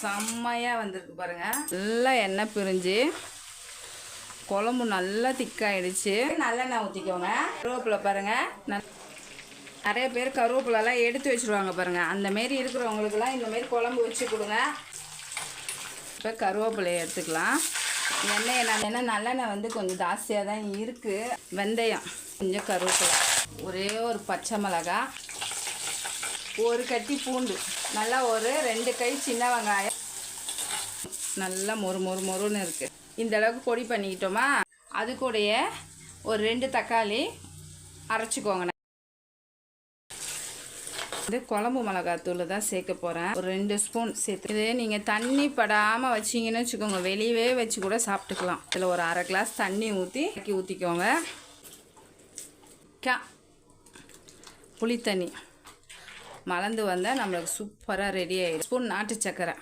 செம்மையாக வந்திருக்கு பாருங்கள் நல்லா எண்ணெய் பிரிஞ்சு குழம்பு நல்லா திக்காயிடுச்சு நல்லெண்ணெய் ஊற்றிக்கோங்க கருவேப்பிலை பாருங்கள் நிறைய பேர் கருவேப்பிலெல்லாம் எடுத்து வச்சுருவாங்க பாருங்கள் அந்த மாரி இருக்கிறவங்களுக்குலாம் இந்த மாரி குழம்பு வச்சு கொடுங்க. இப்போ கருவேப்பிலையை எடுத்துக்கலாம். எண்ணெயை நான் ஏன்னா நல்லெண்ணெய் வந்து கொஞ்சம் ஜாஸ்தியாக தான் இருக்குது வெந்தயம் கொஞ்சம் கருவேப்பிலை. ஒரே ஒரு பச்சை மிளகா ஒரு கட்டி பூண்டு. நல்லா ஒரு ரெண்டு கை சின்ன வெங்காயம். நல்லா மொறு மொறு மொறுன்னு இருக்குது இந்த அளவுக்கு பொடி பண்ணிக்கிட்டோமா? அது கூடயே ஒரு ரெண்டு தக்காளி அரைச்சிக்கோங்க. இது குழம்பு மிளகாத்தூள் தான் சேர்க்க போகிறேன் ஒரு ரெண்டு ஸ்பூன் சேர்த்து இது நீங்கள் தண்ணி படாமல் வச்சிங்கன்னு வச்சுக்கோங்க. வெளியவே வச்சு கூட சாப்பிட்டுக்கலாம். இதில் ஒரு அரை கிளாஸ் தண்ணி ஊற்றி ஊற்றிக்கோங்க கா. புளித்தண்ணி. மலர்ந்து வந்தால் நம்மளுக்கு சூப்பராக ரெடி ஆகிடும் ஸ்பூன் நாட்டு சக்கரை.